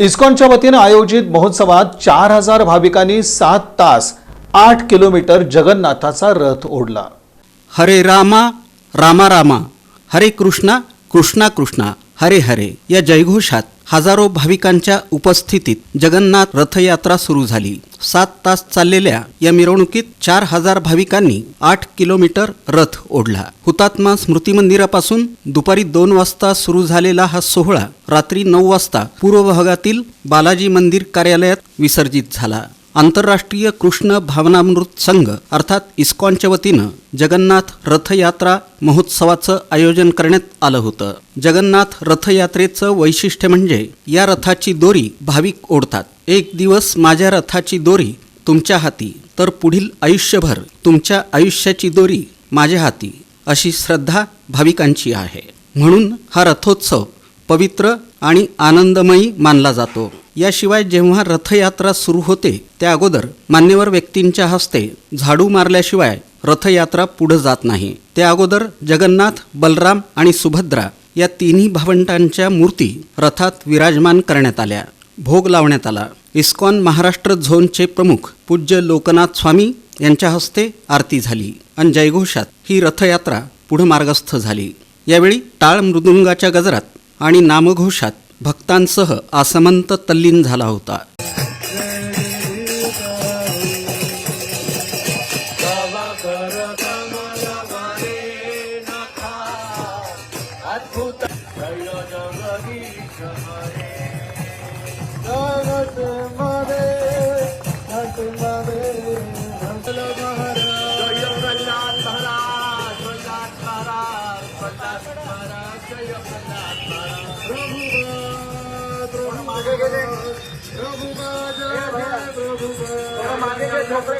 इस्कॉनच्या वतीनं आयोजित महोत्सवात चार हजार भाविकांनी सात तास आठ किलोमीटर जगन्नाथाचा रथ ओढला. हरे रामा रामा रामा. हरे कृष्णा कृष्णा कृष्णा. हरे हरे. या जयघोषात हजारो भाविकांच्या उपस्थितीत जगन्नाथ रथयात्रा सुरू झाली. सात तास चाललेल्या या मिरवणुकीत चार हजार भाविकांनी आठ किलोमीटर रथ ओढला. हुतात्मा स्मृती मंदिरापासून दुपारी दोन वाजता सुरू झालेला हा सोहळा रात्री नऊ वाजता पूर्व भागातील बालाजी मंदिर कार्यालयात विसर्जित झाला. आंतरराष्ट्रीय कृष्ण भावनामृत संघ अर्थात इस्कॉनच्या वतीनं जगन्नाथ रथयात्रा महोत्सवाचं आयोजन करण्यात आलं होतं. जगन्नाथ रथयात्रेचं वैशिष्ट्य म्हणजे या रथाची दोरी भाविक ओढतात. एक दिवस माझ्या रथाची दोरी तुमच्या हाती तर पुढील आयुष्यभर तुमच्या आयुष्याची दोरी माझ्या हाती अशी श्रद्धा भाविकांची आहे. म्हणून हा रथोत्सव पवित्र आणि आनंदमयी मानला जातो. याशिवाय जेव्हा रथयात्रा सुरू होते त्या अगोदर मान्यवर व्यक्तींच्या हस्ते झाडू मारल्याशिवाय रथयात्रा पुढे जात नाही. त्या अगोदर जगन्नाथ बलराम आणि सुभद्रा या तिन्ही भावंटांच्या मूर्ती रथात विराजमान करण्यात आल्या. भोग लावण्यात आला. इस्कॉन महाराष्ट्र झोनचे प्रमुख पूज्य लोकनाथ स्वामी यांच्या हस्ते आरती झाली. आणि जयघोषात ही रथयात्रा पुढे मार्गस्थ झाली. यावेळी टाळ मृदुंगाच्या गजरात आणि नामघोषात भक्तांसह आसमंत तल्लीन झाला होता. प्रभु